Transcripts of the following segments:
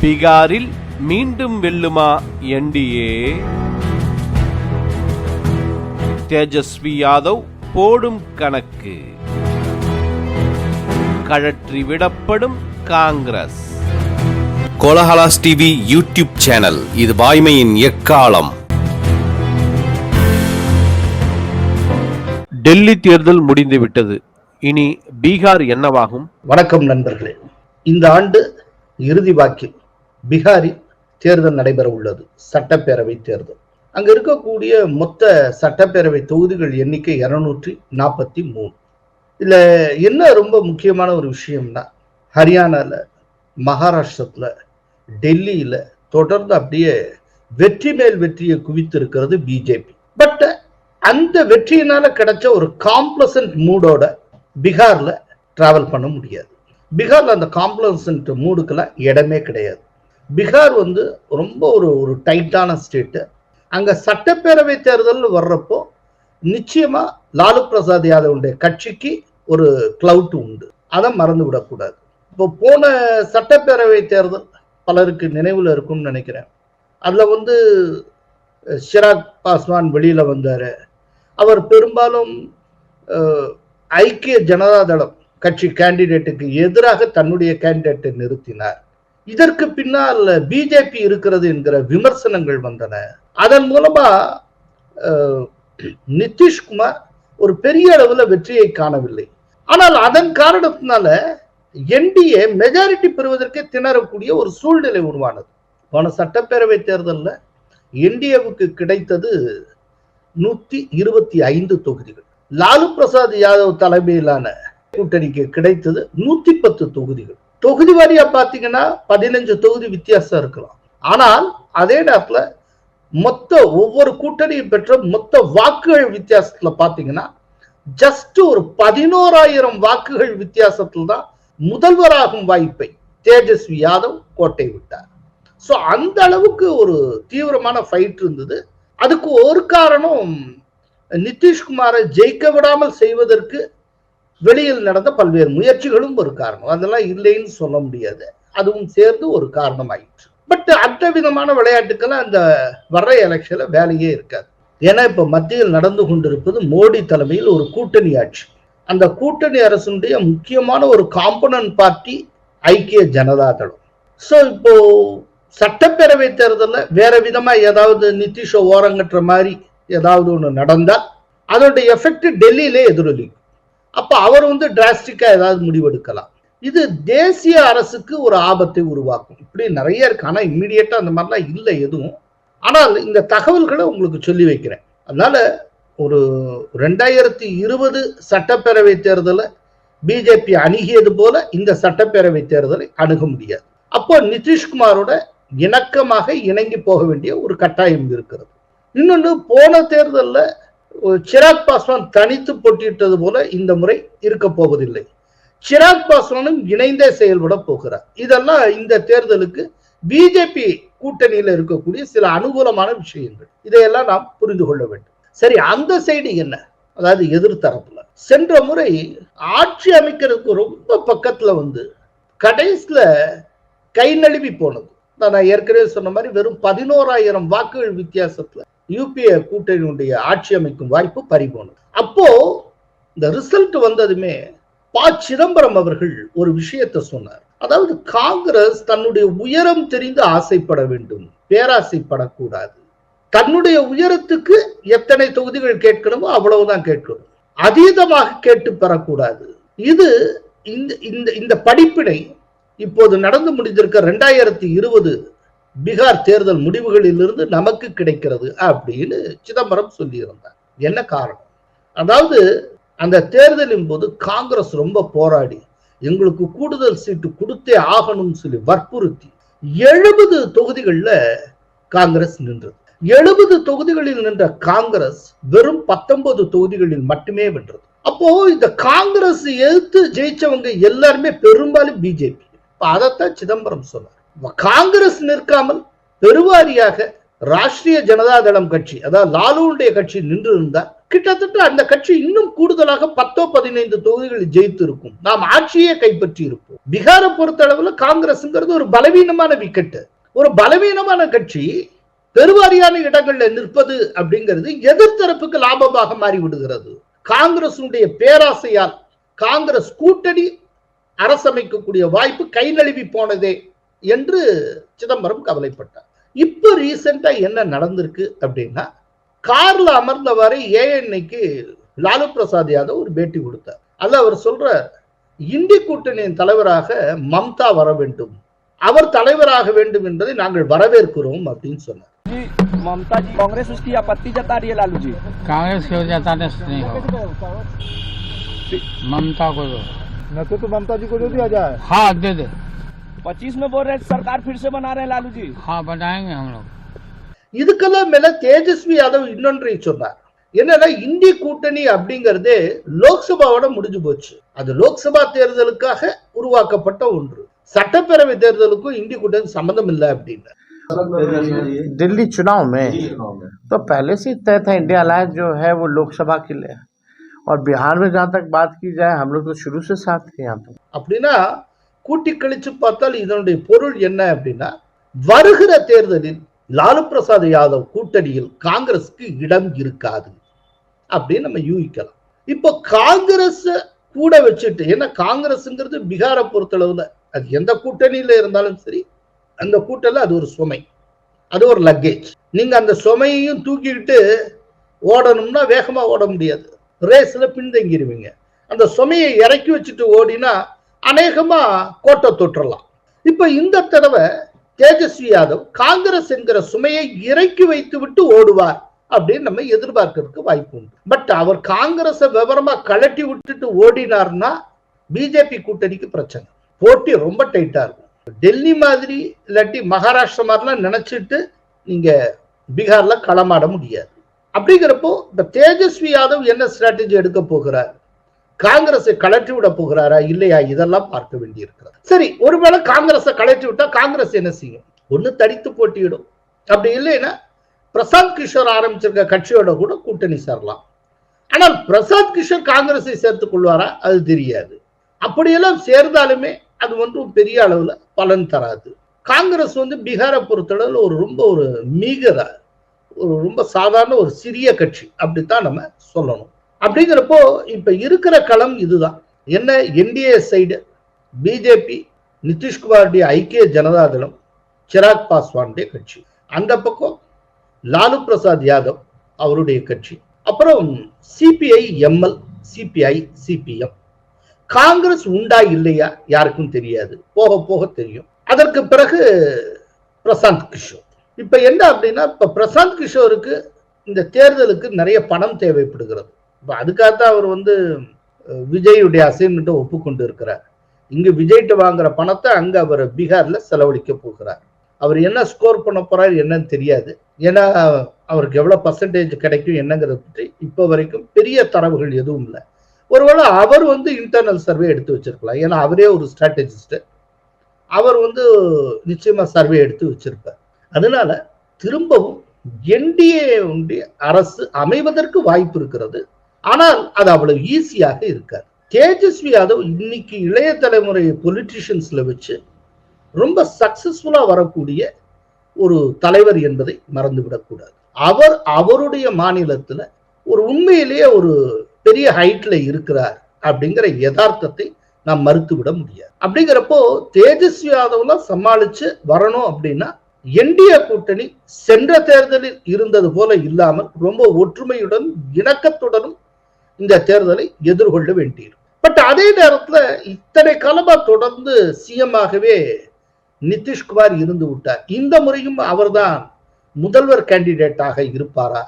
பீகாரில் மீண்டும் வெல்லுமா என்டிஏ தேஜஸ்வி யாதவ் போடும் கணக்கு. கழற்றி விடப்படும் Congress. Kolahalas TV YouTube channel இது வாய்மையின் எக்காலம். டெல்லி தேர்தல் முடிந்துவிட்டது. இனி பீகார் என்னவாகும்? வணக்கம் நண்பர்களே. இந்த ஆண்டு இறுதி வாக்கில் பீகாரில் தேர்தல் நடைபெற உள்ளது சட்டப்பேரவை தேர்தல். அங்க இருக்கக்கூடிய மொத்த சட்டப்பேரவை தொகுதிகள் எண்ணிக்கை இருநூற்றி நாற்பத்தி மூணு. இதுல என்ன ரொம்ப முக்கியமான ஒரு விஷயம்னா ஹரியானால மகாராஷ்டிரத்துல டெல்லியில தொடர்ந்து அப்படியே வெற்றி மேல் வெற்றியை குவித்திருக்கிறது பிஜேபி. பட் அந்த வெற்றியினால கிடைச்ச ஒரு காம்ப்ளசன்ட் மூடோட பீகார்ல டிராவல் பண்ண முடியாது. பீகார்ல அந்த காம்ப்ளசன்ட் மூடுக்கெல்லாம் இடமே கிடையாது. பீகார் வந்து ரொம்ப ஒரு ஒரு டைட்டான ஸ்டேட்டு அங்கே சட்டப்பேரவை தேர்தல் வர்றப்போ நிச்சயமாக லாலு பிரசாத் யாதவுடைய கட்சிக்கு ஒரு கிளவுட் உண்டு. அதை மறந்து விடக்கூடாது. இப்போ போன சட்டப்பேரவை தேர்தல் பலருக்கு நினைவில் இருக்கும்னு நினைக்கிறேன். அதில் வந்து ஷிராக் சிராக் பாஸ்வான் வெளியில் வந்தார். அவர் பெரும்பாலும் ஐக்கிய ஜனதா தளம் கட்சி கேண்டிடேட்டுக்கு எதிராக தன்னுடைய கேண்டிடேட்டை நிறுத்தினார். இதற்கு பின்னால் பிஜேபி இருக்கிறது என்கிற விமர்சனங்கள் வந்தன. அதன் மூலமா நிதிஷ்குமார் ஒரு பெரிய அளவுல வெற்றியை காணவில்லை. ஆனால் அதன் காரணத்தினால என்டிஏ மெஜாரிட்டி பெறுவதற்கே திணறக்கூடிய ஒரு சூழ்நிலை உருவானது. போன சட்டப்பேரவை தேர்தலில் என்டிஏவுக்கு கிடைத்தது நூத்தி இருபத்தி ஐந்து தொகுதிகள். லாலு பிரசாத் யாதவ் தலைமையிலான கூட்டணிக்கு கிடைத்தது நூத்தி பத்து தொகுதிகள். தொகுதி வாரியா பார்த்தீங்கன்னா பதினஞ்சு தொகுதி வித்தியாசம் இருக்கலாம். ஆனால் அதே நேரத்தில் மொத்த ஒவ்வொரு கூட்டணியும் பெற்ற மொத்த வாக்குகள் வித்தியாசத்துல பாத்தீங்கன்னா ஜஸ்ட் ஒரு பதினோராயிரம் வாக்குகள் வித்தியாசத்தில் தான் முதல்வராகும் வாய்ப்பை தேஜஸ்வி யாதவ் கோட்டை விட்டார். ஸோ அந்த அளவுக்கு ஒரு தீவிரமான ஃபைட் இருந்தது. அதுக்கு ஒரு காரணம் நிதிஷ்குமாரை ஜெயிக்க விடாமல் செய்வதற்கு வெளியில் நடந்த பல்வேறு முயற்சிகளும் ஒரு காரணம். அதெல்லாம் இல்லைன்னு சொல்ல முடியாது. அதுவும் சேர்ந்து ஒரு காரணமாயிற்று. பட் அந்த விதமான விளையாட்டுக்கெல்லாம் அந்த வர்ற எலெக்ஷன்ல வேலையே இருக்காது. ஏன்னா இப்ப மத்தியில் நடந்து கொண்டிருப்பது மோடி தலைமையில் ஒரு கூட்டணி ஆட்சி. அந்த கூட்டணி அரசுடைய முக்கியமான ஒரு காம்பனன்ட் பார்ட்டி ஐக்கிய ஜனதா தளம். ஸோ இப்போ சட்டப்பேரவை தேர்தலில் வேற விதமா ஏதாவது நிதிஷ ஓரங்கட்டுற மாதிரி ஏதாவது ஒன்று நடந்தா அதோட எஃபெக்ட் டெல்லியிலே எதிரொலிக்கும். அப்போ அவர் வந்து டிராஸ்டிக்கா ஏதாவது முடிவெடுக்கலாம். இது தேசிய அரசுக்கு ஒரு ஆபத்தை உருவாக்கும். இப்படி நிறைய இருக்கு. ஆனால் இம்மிடியட்டாக அந்த மாதிரிலாம் இல்லை எதுவும். ஆனால் இந்த தகவல்களை உங்களுக்கு சொல்லி வைக்கிறேன். அதனால ஒரு ரெண்டாயிரத்தி இருபது சட்டப்பேரவை தேர்தலை பிஜேபி அணுகியது போல இந்த சட்டப்பேரவை தேர்தலை அணுக முடியாது. அப்போ நிதிஷ்குமாரோட இணக்கமாக இணங்கி போக வேண்டிய ஒரு கட்டாயம் இருக்கிறது. இன்னொன்று போன தேர்தலில் சிராக் பாஸ்வான் தனித்து போட்டியிட்டது போல இந்த முறை இருக்க போவதில்லை. சிராக் பாஸ்வானும் இணைந்தே செயல்பட போகிறார். இதெல்லாம் இந்த தேர்தலுக்கு பிஜேபி கூட்டணியில இருக்கக்கூடிய சில அனுகூலமான விஷயங்கள். இதையெல்லாம் நாம் புரிந்து கொள்ள வேண்டும். சரி அந்த சைடு என்ன? அதாவது எதிர்த்தரப்புல. சென்ற முறை ஆட்சி அமைக்கிறதுக்கு ரொம்ப பக்கத்துல வந்து கடைசியில கை நழுவி போனது. நான் ஏற்கனவே சொன்ன மாதிரி வெறும் பதினோராயிரம் வாக்குகள் வித்தியாசத்துல யூபிஏ கூட்டணியுடைய ஆட்சி அமைக்கும் வாய்ப்பு பறிபோனது. அப்போ இந்த ரிசல்ட் வந்ததுமே ப. சிதம்பரம் அவர்கள் ஒரு விஷயத்தை சொன்னார். அதாவது காங்கிரஸ் தன்னுடைய உயரம் தெரிந்து ஆசைப்பட வேண்டும். பேராசைப்படக்கூடாது. தன்னுடைய உயரத்துக்கு எத்தனை தொகுதிகள் கேட்கணுமோ அவ்வளவுதான் கேட்கணும். அதீதமாக கேட்டு பெறக்கூடாது. இது இந்த இந்த இந்த படிப்பினை இப்போது நடந்து முடிந்திருக்க ரெண்டாயிரத்தி இருபது பீகார் தேர்தல் முடிவுகளிலிருந்து நமக்கு கிடைக்கிறது அப்படின்னு சிதம்பரம் சொல்லியிருந்தார். என்ன காரணம்? அதாவது அந்த தேர்தலின் போது காங்கிரஸ் ரொம்ப போராடி எங்களுக்கு கூடுதல் சீட்டு கொடுத்தே ஆகணும்னு சொல்லி வற்புறுத்தி எழுபது தொகுதிகளில் காங்கிரஸ் நின்றது. எழுபது தொகுதிகளில் நின்ற காங்கிரஸ் வெறும் பத்தொன்பது தொகுதிகளில் மட்டுமே வென்றது. அப்போ இந்த காங்கிரஸ் எதிர்த்து ஜெயிச்சவங்க எல்லாருமே பெரும்பாலும் பிஜேபி அதைத்தான் சிதம்பரம் சொன்னார். காங்கிரஸ் நிற்காமல் பெருவாரியாக ராஷ்டிரிய ஜனதா தளம் கட்சி அதாவது லாலுடைய கட்சி நின்று இருந்தால் கிட்டத்தட்ட அந்த கட்சி இன்னும் கூடுதலாக பத்தோ பதினைந்து தொகுதிகளில் ஜெயித்து இருக்கும் நாம் ஆட்சியே கைப்பற்றி இருப்போம் பீகாரை பொறுத்த அளவுல காங்கிரஸ்ங்கிறது ஒரு பலவீனமான விக்கெட் ஒரு பலவீனமான கட்சி பெருவாரியான இடங்கள்ல நிற்பது அப்படிங்கிறது எதிர்த்தரப்புக்கு லாபமாக மாறி விடுகிறது காங்கிரசுடைய பேராசையால் காங்கிரஸ் கூட்டணி அரசமைக்கக்கூடிய வாய்ப்பு கை நழுவி போனதே என்று சிதம்பரம் கவலைப்பட்டார் இப்ப ரீசெண்டா என்ன நடந்திருக்கு அப்படின்னா கார்ல அமர்ந்தவாறு ஏஎன்ஐக்கு லாலு பிரசாத் யாதவ் ஒரு பேட்டி கொடுத்தார் அதுல அவர் சொல்ற இந்தி கூட்டணியின் தலைவராக மம்தா வர வேண்டும் அவர் தலைவராக வேண்டும் என்பதை நாங்கள் வரவேற்கிறோம் அப்படின்னு சொன்னார் जी ममता जी कांग्रेस उसकी आपत्ति जता रही है लालू जी कांग्रेस की वजह से नहीं हो ममता को दो न तो, तो ममता जी को दे दिया जाए हाँ दे दे पच्चीस में बोल रहे हैं सरकार फिर से बना रहे हैं लालू जी हाँ बनाएंगे हम लोग இதுக்கெல்லாம் மேல தேஜஸ்வி யாதவ் இன்னொன்றை சொன்னார் என்னன்னா இந்தி கூட்டணி அப்படிங்கறதே லோக்சபாவோட முடிஞ்சு போச்சு அது லோக்சபா தேர்தலுக்காக உருவாக்கப்பட்ட ஒன்று சட்டப்பேரவை தேர்தலுக்கும் இந்தி கூட்டணி சம்பந்தம் இல்லை அப்படின்னு दिल्ली चुनाव में तो पहले से ही तय था इंडिया अलायंस जो है वो लोकसभा के लिए है। और बिहार में जहाँ तक बात की जाए हम लोग तो शुरू से साथ थे यहाँ पे அப்படின்னா கூட்டி கழிச்சு பார்த்தால் இதனுடைய பொருள் என்ன அப்படின்னா வருகிற தேர்தலில் லாலு பிரசாத் யாதவ் கூட்டணியில் காங்கிரஸுக்கு இடம் இருக்காது அப்படின்னு நம்ம யூகிக்கலாம். இப்போ காங்கிரஸ் கூட வச்சுட்டு ஏன்னா காங்கிரஸ்ங்கிறது பீகாரை பொறுத்தளவுல அது எந்த கூட்டணியில இருந்தாலும் சரி அந்த கூட்டல அது ஒரு சுமை. அது ஒரு லக்கேஜ் நீங்க அந்த சுமையையும் தூக்கிக்கிட்டு ஓடணும்னா வேகமா ஓட முடியாது. ரேஸ்ல பின்தங்கிடுவீங்க அந்த சுமையை இறக்கி வச்சுட்டு ஓடினா அநேகமாக கோட்டை தொற்றலாம். இப்போ இந்த தடவை தேஜஸ்வி யாதவ் காங்கிரஸ் என்கிற சுமையை இறக்கி வைத்து விட்டு ஓடுவார் அப்படின்னு நம்ம எதிர்பார்க்கறதுக்கு வாய்ப்பு உண்டு. பட் அவர் காங்கிரஸை விவரமா கழட்டி விட்டுட்டு ஓடினார்னா பிஜேபி கூட்டணிக்கு பிரச்சனை. போட்டி ரொம்ப டைட்டா இருக்கும். டெல்லி மாதிரி இல்லாட்டி மகாராஷ்டிரா மாதிரிலாம் நினைச்சிட்டு நீங்க பீகார்ல களமாட முடியாது. அப்படிங்கிறப்போ இந்த தேஜஸ்வி யாதவ் என்ன ஸ்ட்ராட்டஜி எடுக்க போகிறார்? காங்கிரஸை கலற்றி விட போகிறாரா இல்லையா இதெல்லாம் பார்க்க வேண்டியிருக்கிறது. சரி ஒருவேளை காங்கிரஸை கலற்றி விட்டா காங்கிரஸ் என்ன செய்யும்? ஒண்ணு தடித்து போட்டியிடும். அப்படி இல்லைன்னா பிரசாந்த் கிஷோர் ஆரம்பிச்சிருக்க கட்சியோட கூட கூட்டணி சேரலாம். ஆனால் பிரசாந்த் கிஷோர் காங்கிரஸை சேர்த்துக் கொள்வாரா? அது தெரியாது. அப்படியெல்லாம் சேர்ந்தாலுமே அது ஒன்றும் பெரிய அளவுல பலன் தராது. காங்கிரஸ் வந்து பீகாரை பொறுத்தளவில் ஒரு ரொம்ப ஒரு மீகர ஒரு ரொம்ப சாதாரண ஒரு சிறிய கட்சி அப்படித்தான் நம்ம சொல்லணும். அப்படிங்கிறப்போ இப்ப இருக்கிற களம் இதுதான். என்ன என்டிஏ சைடு பிஜேபி நிதிஷ்குமாருடைய ஐக்கிய ஜனதாதளம் சிராக் பாஸ்வானுடைய கட்சி. அந்த பக்கம் லாலு பிரசாத் யாதவ் அவருடைய கட்சி. அப்புறம் CPI ML CPI CPM Congress உண்டா இல்லையா யாருக்கும் தெரியாது. போக போக தெரியும். அதற்கு பிறகு பிரசாந்த் கிஷோர். இப்ப என்ன அப்படின்னா இப்ப பிரசாந்த் கிஷோருக்கு இந்த தேர்தலுக்கு நிறைய பணம் தேவைப்படுகிறது. இப்போ அதுக்காகத்தான் அவர் வந்து அஹ், விஜயுடைய அசைன்மெண்ட்டை ஒப்புக்கொண்டு இருக்கிறார் இங்க விஜய்கிட்ட வாங்குற பணத்தை அங்கே அவர் பீகாரில் செலவழிக்க போகிறார். அவர் என்ன ஸ்கோர் பண்ண போறார் என்னன்னு தெரியாது. ஏன்னா அவருக்கு எவ்வளோ பர்சன்டேஜ் கிடைக்கும் என்னங்கிறத பற்றி இப்போ வரைக்கும் பெரிய தரவுகள் எதுவும் இல்லை. ஒருவேளை அவர் வந்து இன்டர்னல் சர்வே எடுத்து வச்சிருக்கலாம். ஏன்னா அவரே ஒரு ஸ்ட்ராட்டஜிஸ்ட் அவர் வந்து நிச்சயமா சர்வே எடுத்து வச்சிருப்பார். அதனால திரும்பவும் என்டிஏ அரசு அமைவதற்கு வாய்ப்பு இருக்கிறது. ஆனால் அது அவ்வளவு ஈஸியாக இருக்காது. தேஜஸ்வி யாதவ் இன்னைக்கு இளைய தலைமுறை பொலிட்டிஷியன்ஸ்ல வச்சு ரொம்ப சக்சஸ்ஃபுல்லா வரக்கூடிய ஒரு தலைவர் என்பதை மறந்துவிடக்கூடாது அவர் அவருடைய மாநிலத்துல ஒரு உண்மையிலேயே ஒரு பெரிய ஹைட்ல இருக்கிறார் அப்படிங்கிற யதார்த்தத்தை நாம் மறுத்து விட முடியாது. அப்படிங்கிறப்போ தேஜஸ்வி யாதவ்லாம் சமாளிச்சு வரணும் அப்படின்னா என்டிய கூட்டணி சென்ற தேர்தலில் இருந்தது போல இல்லாமல் ரொம்ப ஒற்றுமையுடன் இணக்கத்துடனும் இந்த தேர்தலை எதிர்கொள்ள வேண்டியிருக்கும் பட் அதே நேரத்துல இத்தனை காலமா தொடர்ந்து சிஎம் ஆகவே நிதிஷ்குமார் இருந்து விட்டார். இந்த முறையும் அவர்தான் முதல்வர் கேண்டிடேட்டாக இருப்பாரா?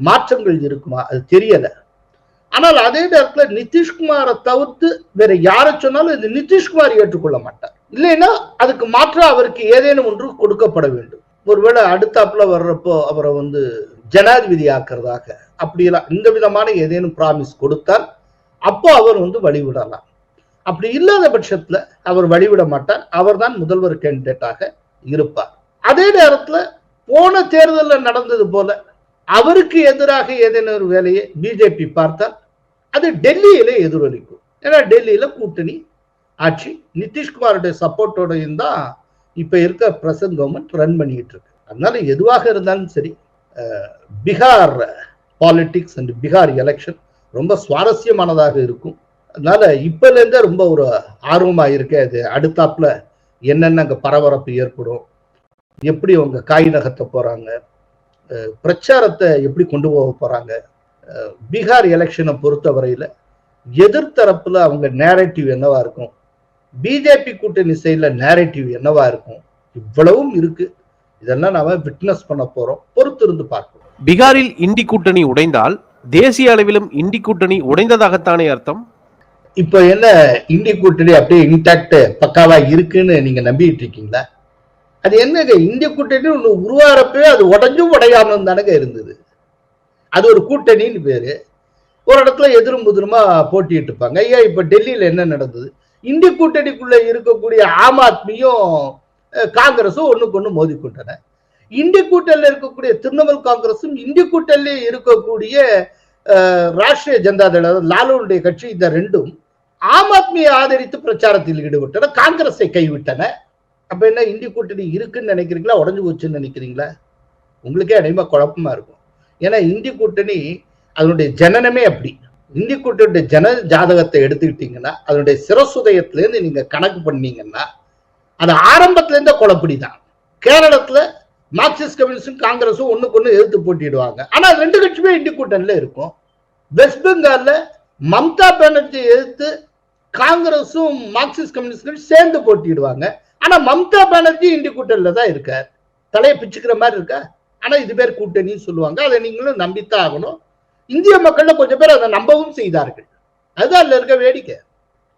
மாற்றங்கள் இருக்குமா? அது தெரியல. ஆனால் அதே நேரத்துல நிதிஷ்குமாரை தவிர்த்து வேற யாரை சொன்னாலும் இது நிதிஷ்குமார் ஏற்றுக்கொள்ள மாட்டார். இல்லைன்னா அதுக்கு மாற்றம் அவருக்கு ஏதேனும் ஒன்று கொடுக்கப்பட வேண்டும். ஒருவேளை அடுத்தாப்புல வர்றப்போ அவரை வந்து ஜனாதிபதி ஆக்குறதாக அப்படிலாம் இந்த விதமான ஏதேனும் பிராமிஸ் கொடுத்தால் அப்போ அவர் வந்து வழிவிடலாம். அப்படி இல்லாத பட்சத்துல அவர் வழிவிட மாட்டார். அவர்தான் முதல்வர் கேண்டிடேட்டாக இருப்பார். அதே நேரத்துல போன தேர்தலில் நடந்தது போல அவருக்கு எதிராக ஏதேனும் ஒரு வேலையை பிஜேபி பார்த்தால் அது டெல்லியில எதிரொலிக்கும். ஏன்னா டெல்லியில கூட்டணி ஆட்சி. நிதிஷ்குமாருடைய சப்போர்ட்டோடையும் தான் இப்ப இருக்க பிரசன்ட் கவர்மெண்ட் ரன் பண்ணிட்டு இருக்கு. அதனால எதுவாக இருந்தாலும் சரி Bihar politics and Bihar election ரொம்ப சுவாரஸ்யமானதாக இருக்கும். அதனால இப்பலேருந்தே ரொம்ப ஒரு ஆர்வமாக இருக்கு அது அடுத்தாப்புல என்னென்ன அங்கே பரபரப்பு ஏற்படும் எப்படி அவங்க காய் நகர்த்த போகிறாங்க பிரச்சாரத்தை எப்படி கொண்டு போக போகிறாங்க பீகார் எலெக்ஷனை பொறுத்த வரையில் எதிர்த்தரப்பில் அவங்க நேரட்டிவ் என்னவா இருக்கும் பிஜேபி கூட்டணி சைடில் நேரட்டிவ் என்னவா இருக்கும் இவ்வளவும் இருக்கு. இதெல்லாம் நாம விட்னஸ் பண்ண போகிறோம் பொறுத்திருந்து பார்க்கணும் பீகாரில் இண்டி கூட்டணி உடைந்தால் தேசிய அளவிலும் இண்டி கூட்டணி உடைந்ததாகத்தானே அர்த்தம்? இப்போ என்ன இண்டி கூட்டணி அப்படியே இன்டாக்ட் பக்காவா இருக்குன்னு நீங்க நம்பிட்டு இருக்கீங்களா? அது என்னங்க இந்திய கூட்டணி ஒன்று உருவாகிறப்பவே அது உடஞ்சும் உடையாமலும் தானங்க இருந்தது. அது ஒரு கூட்டணின்னு பேரு. ஒரு இடத்துல எதிரும் புதிருமா போட்டிட்டு இருப்பாங்க. ஐயா இப்ப டெல்லியில என்ன நடந்தது? இந்திய கூட்டணிக்குள்ள இருக்கக்கூடிய ஆம் ஆத்மியும் காங்கிரஸும் ஒண்ணுக்கு ஒண்ணு மோதிக்கொண்டன. இந்திய கூட்டணியில் இருக்கக்கூடிய திரிணாமுல் காங்கிரஸும் இந்திய கூட்டணியில் இருக்கக்கூடிய ராஷ்டிரிய ஜனதா தள லாலுடைய கட்சி இந்த ரெண்டும் ஆம் ஆத்மியை ஆதரித்து பிரச்சாரத்தில் ஈடுபட்டன காங்கிரஸை கைவிட்டன. அப்ப என்ன இந்திய கூட்டணி இருக்குன்னு நினைக்கிறீங்களா? உடஞ்சு போச்சுன்னு நினைக்கிறீங்களா? உங்களுக்கே அனைமா குழப்பமா இருக்கும். ஏன்னா இந்திய கூட்டணி அதனுடைய ஜனனமே அப்படி. இந்திய கூட்டணியுடைய ஜன ஜாதகத்தை எடுத்துக்கிட்டீங்கன்னா அதனுடைய சிரசுதயத்திலேருந்து நீங்க கணக்கு பண்ணீங்கன்னா அது ஆரம்பத்திலேருந்தே குழப்படிதான். குழப்படி தான் கேரளத்துல மார்க்சிஸ்ட் கம்யூனிஸ்டும் காங்கிரஸும் ஒண்ணுக்கு ஒண்ணு எதிர்த்து போட்டிடுவாங்க ஆனா ரெண்டு கட்சியுமே இண்டி கூட்டணியில இருக்கும். வெஸ்ட் பெங்கால்ல மம்தா பானர்ஜி எதிர்த்து காங்கிரஸும் மார்க்சிஸ்ட் கம்யூனிஸ்டும் சேர்ந்து போட்டிடுவாங்க ஆனா மம்தா பானர்ஜி இண்டி கூட்டணியில தான் இருக்கார். தலையை பிச்சுக்கிற மாதிரி இருக்கா? ஆனா இது பேர் கூட்டணின்னு சொல்லுவாங்க. அதை நீங்களும் நம்பித்தான் ஆகணும். இந்திய மக்கள்ல கொஞ்சம் பேர் அதை நம்பவும் செய்தார்கள். அதுதான் அதுல இருக்க வேடிக்கை.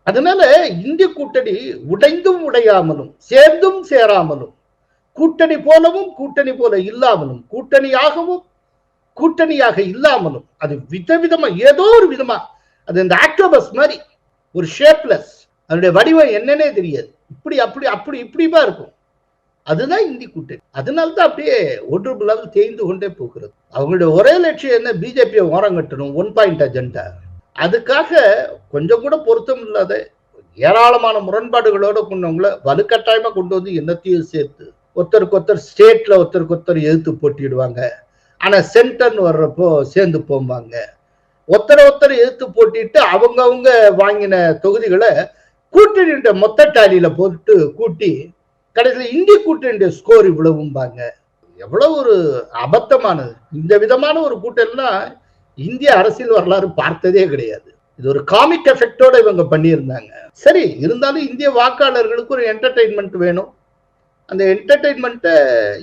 அதனால இந்திய கூட்டணி உடைந்தும் உடையாமலும் சேர்ந்தும் சேராமலும் கூட்டணி போலவும் கூட்டணி போல இல்லாமலும் கூட்டணியாகவும் கூட்டணியாக இல்லாமலும் அது விதவிதமா ஏதோ ஒரு விதமா அது இந்த ஆக்டோபஸ் மாதிரி ஒரு ஷேப்லெஸ் அதனுடைய வடிவம் என்னன்னே தெரியாது. இப்படி அப்படி அப்படி இப்படிமா இருக்கும். அதுதான் இந்தி கூட்டணி. அதனால தான் அப்படியே ஒன்று பிளவு தேய்ந்து கொண்டே போகிறது. அவங்களுடைய ஒரே லட்சியம் என்ன? பிஜேபியை ஓரம் கட்டணும் ஒன் பாயிண்ட் அஜெண்டா அதுக்காக கொஞ்சம் கூட பொருத்தம் இல்லாத ஏராளமான முரண்பாடுகளோட கொண்டவங்களை வலுக்கட்டாயமா கொண்டு வந்து என்னத்தையும் சேர்த்து ஒருத்தருக்கு ஒருத்தர் ஸ்டேட்ல ஒருத்தருக்கு ஒருத்தர் எதிர்த்து போட்டிடுவாங்க ஆனா சென்டர்னு வர்றப்போ சேர்ந்து போவாங்க ஒருத்தரை ஒருத்தர் எதிர்த்து போட்டிட்டு அவங்கவுங்க வாங்கின தொகுதிகளை கூட்டணியுடைய மொத்த டாலியில போட்டு கூட்டி கடைசியில் இந்திய கூட்டணியுடைய ஸ்கோர் இவ்வளவும்பாங்க. எவ்வளவு ஒரு அபத்தமானது. இந்த விதமான ஒரு கூட்டம்னா இந்திய அரசியல் வரலாறு பார்த்ததே கிடையாது. இது ஒரு காமிக் எஃபெக்டோட இவங்க பண்ணியிருந்தாங்க. சரி இருந்தாலும் இந்திய வாக்காளர்களுக்கு ஒரு என்டர்டெயின்மெண்ட் வேணும். அந்த என்டர்டைன்மெண்ட்டை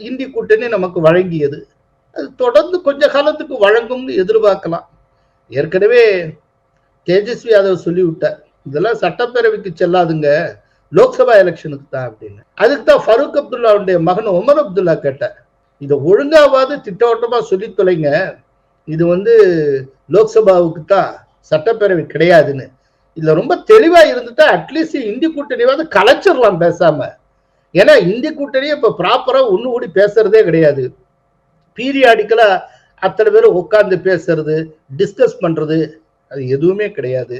இந்தி கூட்டணி நமக்கு வழங்கியது. அது தொடர்ந்து கொஞ்ச காலத்துக்கு வழங்கும்னு எதிர்பார்க்கலாம். ஏற்கனவே தேஜஸ்வி யாதவ் சொல்லிவிட்டார் இதெல்லாம் சட்டப்பேரவைக்கு செல்லாதுங்க லோக்சபா எலெக்ஷனுக்கு தான் அப்படின்னு. அதுக்கு தான் ஃபரூக் அப்துல்லாவுடைய மகன் உமர் அப்துல்லா கேட்டார் இதை ஒழுங்காவது திட்டவட்டமாக சொல்லி தொலைங்க. இது வந்து லோக்சபாவுக்கு தான் சட்டப்பேரவை கிடையாதுன்னு. இதுல ரொம்ப தெளிவா இருந்துட்டா அட்லீஸ்ட் இந்தி கூட்டணியாவது கலைச்சிடலாம் பேசாம. ஏன்னா இந்தி கூட்டணியே இப்ப ப்ராப்பரா ஒண்ணு கூடி பேசுறதே கிடையாது. பீரியாடிக்கலா அத்தனை பேரும் உட்கார்ந்து பேசுறது டிஸ்கஸ் பண்றது அது எதுவுமே கிடையாது.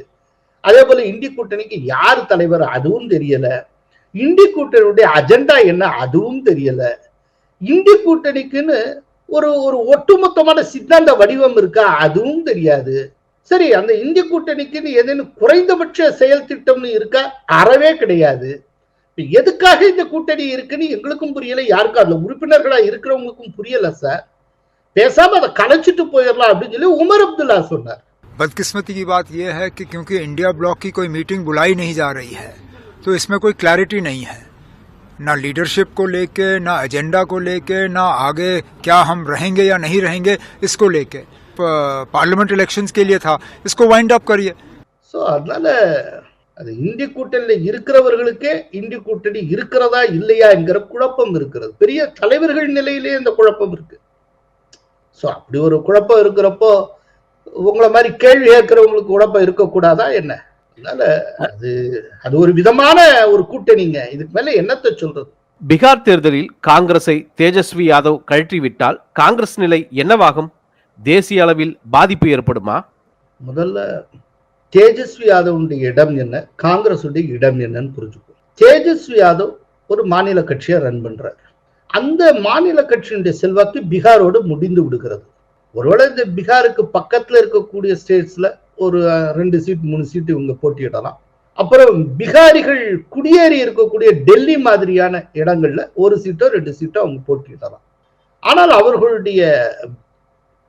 அதே போல இந்தி கூட்டணிக்கு யார் தலைவர் அதுவும் தெரியல. இந்தி கூட்டணியுடைய அஜெண்டா என்ன அதுவும் தெரியல. இந்தி கூட்டணிக்குன்னு ஒரு ஒரு ஒட்டுமொத்தமான சித்தாந்த வடிவம் இருக்கா அதுவும் தெரியாது. சரி அந்த இந்திய கூட்டணிக்குன்னு ஏதேனும் குறைந்தபட்ச செயல் திட்டம்னு இருக்கா? அறவே கிடையாது. எதுக்காக இந்த கூட்டணி இருக்குன்னு எங்களுக்கும் புரியல யாருக்கும் அதுல உறுப்பினர்களா இருக்கிறவங்களுக்கும் புரியல சார் பேசாம அதை கலைச்சிட்டு போயிடலாம் அப்படின்னு சொல்லி உமர் அப்துல்லா சொன்னார் बदकिस्मती की बात यह है कि क्योंकि इंडिया ब्लॉक की कोई मीटिंग बुलाई नहीं जा रही है तो इसमें कोई क्लैरिटी नहीं है ना लीडरशिप को लेके ना एजेंडा को लेके ना आगे क्या हम रहेंगे या नहीं रहेंगे इसको लेके प- पार्लियामेंट इलेक्शंस के लिए था इसको वाइंड अप करिए ஸோ அதனால அது இந்திய கூட்டணியில இருக்கிறவர்களுக்கே இந்திய கூட்டணி இருக்கிறதா இல்லையா என்கிற குழப்பம் இருக்கிறது. பெரிய தலைவர்கள் நிலையிலே இந்த குழப்பம் இருக்கு. ஸோ அப்படி ஒரு குழப்பம் இருக்கிறப்போ உங்களை மாதிரி கேள்வி கேட்கிறவங்களுக்கு குழப்பம் இருக்கக்கூடாதா என்ன? அதனால அது அது ஒரு விதமான ஒரு கூட்டணிங்க. இதுக்கு மேல என்னத்தை சொல்றது? பீகார் தேர்தலில் காங்கிரஸை தேஜஸ்வி யாதவ் கழற்றிவிட்டால் காங்கிரஸ் நிலை என்னவாகும்? தேசிய அளவில் பாதிப்பு ஏற்படுமா? முதல்ல தேஜஸ்வி யாதவனுடைய இடம் என்ன? காங்கிரஸுடைய இடம் என்னன்னு புரிஞ்சுக்கும் தேஜஸ்வி யாதவ் ஒரு மாநில கட்சியை ரன் பண்றார். அந்த மாநில கட்சியினுடைய செல்வாக்கு பீகாரோடு முடிந்து விடுகிறது. ஒருவேளை இந்த பீகாருக்கு பக்கத்துல இருக்கக்கூடிய ஸ்டேட்ஸ்ல ஒரு ரெண்டு சீட் மூணு சீட் இவங்க போட்டியிடலாம். அப்புறம் பீகாரிகள் குடியேறி இருக்கக்கூடிய டெல்லி மாதிரியான இடங்கள்ல ஒரு சீட்டோ ரெண்டு சீட்டோ அவங்க போட்டியிடலாம். ஆனால் அவர்களுடைய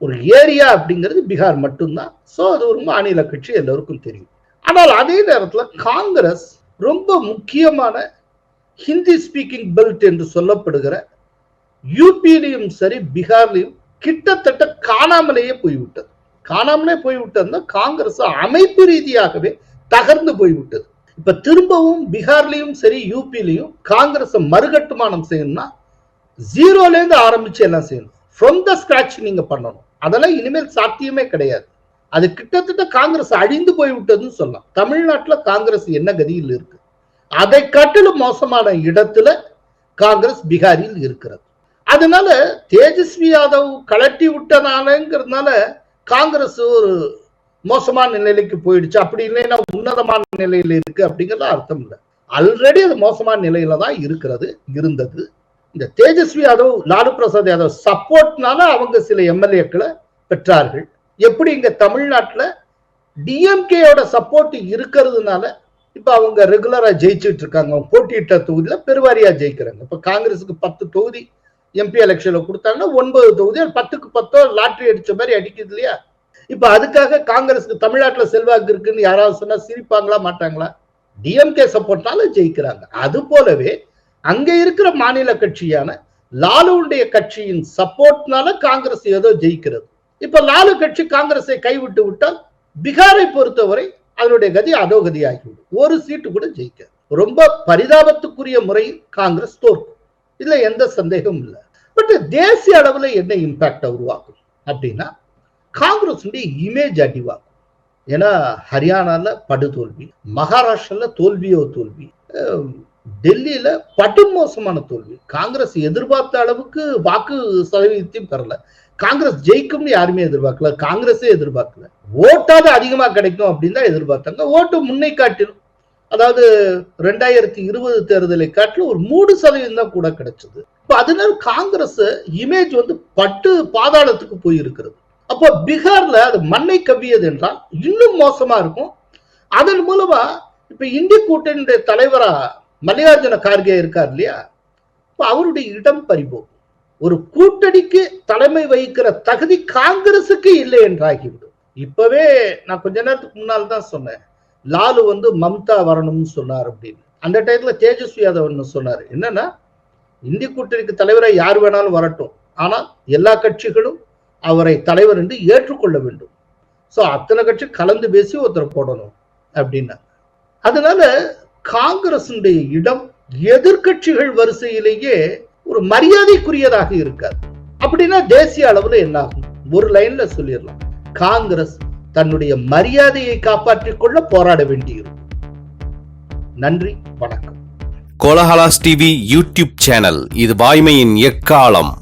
ஒரு ஏரியா அப்படிங்கிறது பீகார் மட்டும்தான். ஸோ அது ஒரு மாநில கட்சி எல்லோருக்கும் தெரியும். ஆனால் அதே நேரத்தில் காங்கிரஸ் ரொம்ப முக்கியமான ஹிந்தி ஸ்பீக்கிங் பெல்ட் என்று சொல்லப்படுகிற யூபியிலையும் சரி பீகார்லையும் கிட்டத்தட்ட காணாமலேயே போய்விட்டது. காணாமலே போய்விட்டதுன்னா காங்கிரஸ் அமைப்பு ரீதியாகவே தகர்ந்து போய்விட்டது. இப்ப திரும்பவும் பீகார்லயும் சரி யூபிலையும் காங்கிரஸை மறுகட்டுமானம் செய்யணும்னா ஜீரோல இருந்து ஆரம்பிச்சு எல்லாம் செய்யணும். ஃப்ரம் த ஸ்கிராட்ச் நீங்க பண்ணணும். அதெல்லாம் இனிமேல் சாத்தியமே கிடையாது. அது கிட்டத்தட்ட காங்கிரஸ் அழிந்து போய்விட்டதுன்னு சொல்லலாம். தமிழ்நாட்டுல காங்கிரஸ் என்ன கதியில் இருக்கு? அதை காட்டிலும் மோசமான இடத்துல காங்கிரஸ் பீகாரில் இருக்கிறது. அதனால தேஜஸ்வி யாதவ் கலட்டி விட்டனாலங்கிறதுனால காங்கிரஸ் ஒரு மோசமான நிலைக்கு போயிடுச்சு. அப்படி இல்லைன்னா உன்னதமான நிலையில இருக்கு அப்படிங்கிறது அர்த்தம் இல்லை. ஆல்ரெடி அது மோசமான நிலையில தான் இருக்கிறது இருந்தது. இந்த தேஜஸ்வி யாதவ் லாலு பிரசாத் யாதவ் சப்போர்ட்னால அவங்க சில எம்எல்ஏக்களை பெற்றார்கள். எப்படி இங்க தமிழ்நாட்டில் டிஎம்கேயோட சப்போர்ட் இருக்கிறதுனால இப்ப அவங்க ரெகுலரா ஜெயிச்சுட்டு இருக்காங்க அவங்க போட்டியிட்ட தொகுதியில பெருவாரியா ஜெயிக்கிறாங்க. இப்ப காங்கிரஸுக்கு பத்து தொகுதி எம்பி எலெக்ஷன்ல கொடுத்தாங்கன்னா ஒன்பது தொகுதி பத்துக்கு பத்தோ லாட்ரி அடிச்ச மாதிரி அடிக்குது இல்லையா? இப்ப அதுக்காக காங்கிரஸுக்கு தமிழ்நாட்டுல செல்வாக்கு இருக்குன்னு யாராவது சொன்னா சிரிப்பாங்களா மாட்டாங்களா? டிஎம்கே சப்போர்ட்னால ஜெயிக்கிறாங்க. அது போலவே அங்கே இருக்கிற மாநில கட்சியான லாலுவுடைய கட்சியின் சப்போர்ட்னால காங்கிரஸ் ஏதோ ஜெயிக்கிறது. இப்ப லாலு கட்சி காங்கிரஸை கைவிட்டு விட்டால் பீகாரை பொறுத்தவரை அதனுடைய கதி அதோகதி ஆகிவிடும் ஒரு சீட்டு கூட ஜெயிக்க ரொம்ப பரிதாபத்துக்குரிய முறையில் காங்கிரஸ் தோற்கும். இதுல எந்த சந்தேகமும் இல்லை. பட் தேசிய அளவுல என்ன இம்பாக்டை உருவாக்கும் அப்படின்னா காங்கிரஸ் இமேஜ் அடிவாகும் ஏன்னா ஹரியானால படுதோல்வி மகாராஷ்டிரால தோல்வியோ தோல்வி டெல்லியில படுமோசமான தோல்வி. காங்கிரஸ் எதிர்பார்த்த அளவுக்கு வாக்கு சதவீதத்தையும் பெறல. காங்கிரஸ் ஜெயிக்கும்னு யாருமே எதிர்பார்க்கல. காங்கிரஸே எதிர்பார்க்கல. ஓட்டாவது அதிகமா கிடைக்கும் அப்படின்னு தான் எதிர்பார்த்தாங்க. ஓட்டு முன்னை காட்டிலும் அதாவது ரெண்டாயிரத்தி இருபது தேர்தலை காட்டிலும் ஒரு மூணு சதவீதம் தான் கூட கிடைச்சது. இப்போ அதனால காங்கிரஸ் இமேஜ் வந்து பட்டு பாதாளத்துக்கு போயிருக்கிறது. அப்போ பீகார்ல அது மண்ணை கவ்வியது என்றால் இன்னும் மோசமா இருக்கும். அதன் மூலமா இப்ப இந்திய கூட்டணியுடைய தலைவரா மல்லிகார்ஜுன கார்கே இருக்கார் இல்லையா? அவருடைய இடம் பறிபோகும். ஒரு கூட்டணிக்கு தலைமை வகிக்கிற தகுதி காங்கிரசுக்கு இல்லை என்றாகிவிடும். இப்பவே நான் கொஞ்ச நேரத்துக்கு முன்னால் தான் சொன்னேன். லாலு வந்து மம்தா வரணும்னு சொன்னார் அப்படின்னு. அந்த டயத்துல தேஜஸ்வி யாதவ் ஒன்று சொன்னார். என்னன்னா இந்திய கூட்டணிக்கு தலைவராக யார் வேணாலும் வரட்டும். ஆனால் எல்லா கட்சிகளும் அவரை தலைவர் என்று ஏற்றுக்கொள்ள வேண்டும். ஸோ அத்தனை கட்சி கலந்து பேசி ஒருத்தர் போடணும் அப்படின்னா அதனால காங்கிரசினுடைய இடம் எதிர்கட்சிகள் வரிசையிலேயே ஒரு மரியாதைக்குரியதாக இருக்காது. அப்படின்னா தேசிய அளவுல என்ன ஆகும் ஒரு லைன்ல சொல்லிடலாம். காங்கிரஸ் தன்னுடைய மரியாதையை காப்பாற்றிக் கொள்ள போராட வேண்டியிருக்கும். நன்றி வணக்கம். கோலஹலாஸ் டிவி யூடியூப் சேனல் இது வாய்மையின் எக்காலம்?